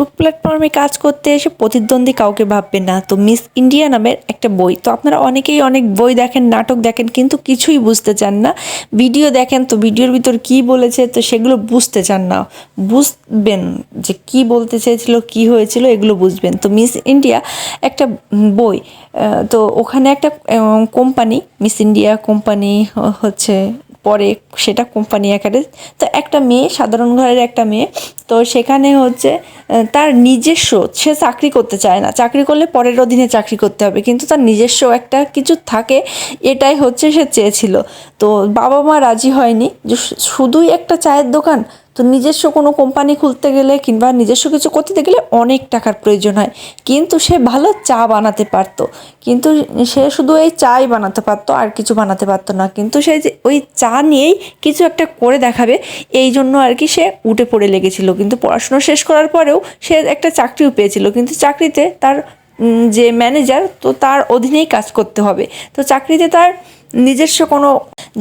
Facebook প্ল্যাটফর্মে কাজ করতে এসে প্রতিদ্বন্দ্বী কাউকে ভাববেন না। তো মিস ইন্ডিয়া নামের একটা বই। তো আপনারা অনেকেই অনেক বই দেখেন, নাটক দেখেন, কিন্তু কিছুই বুঝতে চান না। ভিডিও দেখেন, তো ভিডিওর ভিতর কি বলেছে, তো সেগুলো বুঝতে চান না। বুঝবেন যে কি বলতে চেয়েছিল, কি হয়েছিল, এগুলো বুঝবেন। তো মিস ইন্ডিয়া একটা বই তো ওখানে একটা কোম্পানি মিস ইন্ডিয়া কোম্পানি হচ্ছে, পরে সেটা কোম্পানি আকারে, তো একটা মেয়ে, সাধারণ ঘরের একটা মেয়ে তো সেখানে হচ্ছে তার নিজস্ব, সে চাকরি করতে চায় না। চাকরি করলে পরের অধীনে চাকরি করতে হবে, কিন্তু তার নিজস্ব একটা কিছু থাকে, এটাই হচ্ছে সে চেয়েছিল। তো বাবা মা রাজি হয়নি, যে শুধুই একটা চায়ের দোকান তো নিজস্ব কোনো কোম্পানি খুলতে গেলে কিংবা নিজস্ব কিছু করতে গেলে অনেক টাকার প্রয়োজন হয়। কিন্তু সে ভালো চা বানাতে পারতো। কিন্তু সে শুধু এই চাই বানাতে পারতো, আর কিছু বানাতে পারতো না। কিন্তু সে যে ওই চা নিয়েই কিছু একটা করে দেখাবে, এই জন্য আর কি সে উঠে পড়ে লেগেছিল। কিন্তু পড়াশোনা শেষ করার পরেও সে একটা চাকরিও পেয়েছিল। কিন্তু চাকরিতে তার যে ম্যানেজার তো তার অধীনেই কাজ করতে হবে। তো চাকরিতে তার নিজস্ব কোনো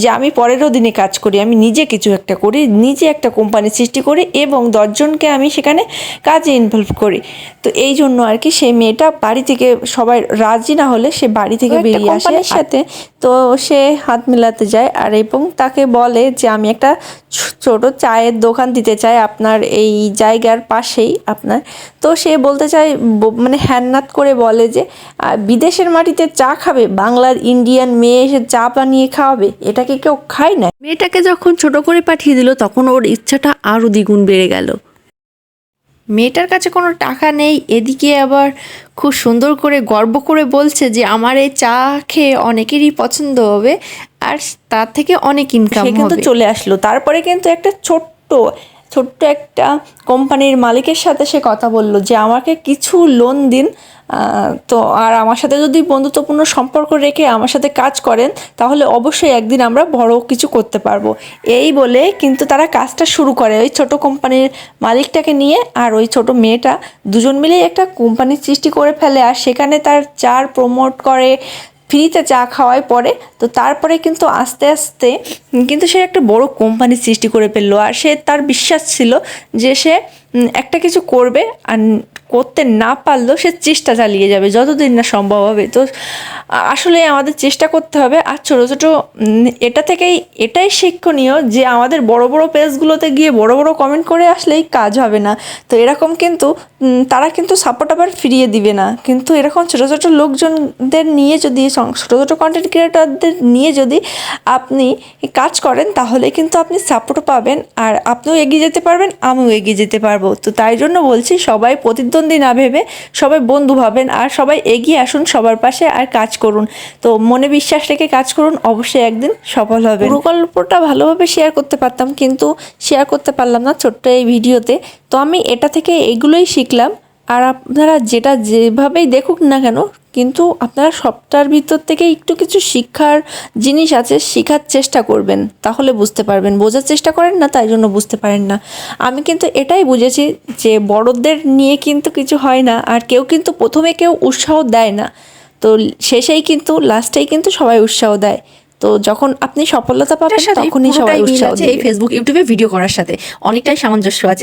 যে আমি পরেরও দিনে কাজ করি আমি নিজে কিছু একটা করি নিজে একটা কোম্পানি সৃষ্টি করি এবং দশজনকে আমি সেখানে কাজে ইনভলভ করি। তো এই জন্য আর কি সেই মেয়েটা বাড়ি থেকে সবাই রাজি না হলে সে বাড়ি থেকে বেরিয়ে আসে। সাথে তো সে হাত মেলাতে যায় আর এবং তাকে বলে যে আমি একটা ছোট চায়ের দোকান দিতে চাই আপনার এই জায়গার পাশেই আপনার। তো সে বলতে চায় মানে হ্যান্নাত করে বলে যে বিদেশের মাটিতে চা খাবে বাংলার ইন্ডিয়ান মেয়ে এসে চা বানিয়ে খাওয়াবে? এটাকে কেউ খায় না মেয়েটাকে যখন ছোট করে পাঠিয়ে দিল তখন ওর ইচ্ছাটা আরও দ্বিগুণ বেড়ে গেল। মেয়েটার কাছে কোনো টাকা নেই এদিকে আবার খুব সুন্দর করে গর্ব করে বলছে যে আমার এই চা খেয়ে অনেকেরই পছন্দ হবে আর তার থেকে অনেক ইনকাম কিন্তু চলে আসলো। তারপরে কিন্তু একটা ছোট্ট ছোট্ট একটা কোম্পানির মালিকের সাথে সে কথা বলল যে, আমাকে কিছু লোন দিন। তো আর আমার সাথে যদি বন্ধুত্বপূর্ণ সম্পর্ক রেখে আমার সাথে কাজ করেন, তাহলে অবশ্যই একদিন আমরা বড় কিছু করতে পারব। এই বলে কিন্তু তারা কাজটা শুরু করে। ওই ছোট কোম্পানির মালিকটাকে নিয়ে আর ওই ছোট মেয়েটা দুজন মিলেই একটা কোম্পানি সৃষ্টি করে ফেলে। আর সেখানে তার চার প্রমোট করে ফ্রিতে চা খাওয়ায় পরে, তো তারপরে কিন্তু আস্তে আস্তে কিন্তু সে একটা বড় কোম্পানি সৃষ্টি করে ফেলল। আর সে তার বিশ্বাস ছিল যে সে একটা কিছু করবে আর করতে না পারলেও সে চেষ্টা চালিয়ে যাবে, যতদিন না সম্ভব হবে। তো আসলে আমাদের চেষ্টা করতে হবে। আর ছোটো ছোটো এটা থেকেই, এটাই শিক্ষণীয় যে আমাদের বড় বড় পেজগুলোতে গিয়ে বড় বড় কমেন্ট করে আসলেই কাজ হবে না। তো এরকম কিন্তু তারা কিন্তু সাপোর্ট আবার ফিরিয়ে দিবে না। কিন্তু এরকম ছোটো ছোটো লোকজনদের নিয়ে যদি ছোটো ছোটো কন্টেন্ট ক্রিয়েটরদের নিয়ে যদি আপনি কাজ করেন, তাহলে কিন্তু আপনি সাপোর্ট পাবেন। আর আপনিও এগিয়ে যেতে পারবেন, আমিও এগিয়ে যেতে পারব। তো তাই জন্য বলছি, সবাই প্রতিদ্বন্দ্বী না ভেবে সবাই বন্ধু ভাবেন আর সবাই এগিয়ে আসুন সবার পাশে আর কাজ করুন। তো মনে বিশ্বাস রেখে কাজ করুন, অবশ্যই একদিন সফল হবে প্রকল্পটা ভালোভাবে শেয়ার করতে পারতাম, কিন্তু শেয়ার করতে পারলাম না ছোট্ট এই ভিডিওতে। তো আমি এটা থেকে এগুলোই শিখলাম। আর আপনারা যেটা যেভাবেই দেখুক না কেন কিন্তু আপনারা সবটার ভিতর থেকে একটু কিছু শিক্ষার জিনিস আছে শেখার চেষ্টা করবেন তাহলে বুঝতে পারবেন। বোঝার চেষ্টা করেন না তাই জন্য বুঝতে পারেন না। আমি কিন্তু এটাই বুঝেছি যে বড়দের নিয়ে কিন্তু কিছু হয় না আর কেউ কিন্তু প্রথমে কেউ উৎসাহ দেয় না। তো শেষেই কিন্তু লাস্টেই কিন্তু সবাই উৎসাহ দেয়। তো যখন আপনি সফলতা পাবেন তখনই সবাই উৎসাহ এই ফেসবুক ইউটিউবে ভিডিও করার সাথে। অনেকটাই সামঞ্জস্য আছে।